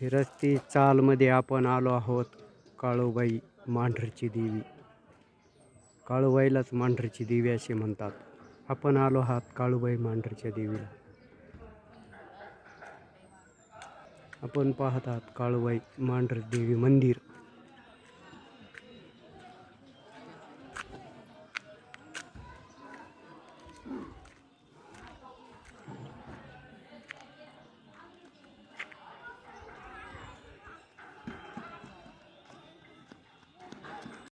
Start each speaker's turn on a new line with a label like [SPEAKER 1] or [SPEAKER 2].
[SPEAKER 1] फिरस्ती चालमध्ये आपण आलो आहोत काळूबाई मांढरची देवी. काळूबाईलाच मांढरची देवी असे म्हणतात. आपण आलो आहात काळूबाई मांढरच्या देवीला. आपण पाहत आहात काळूबाई मांढर देवी मंदिर.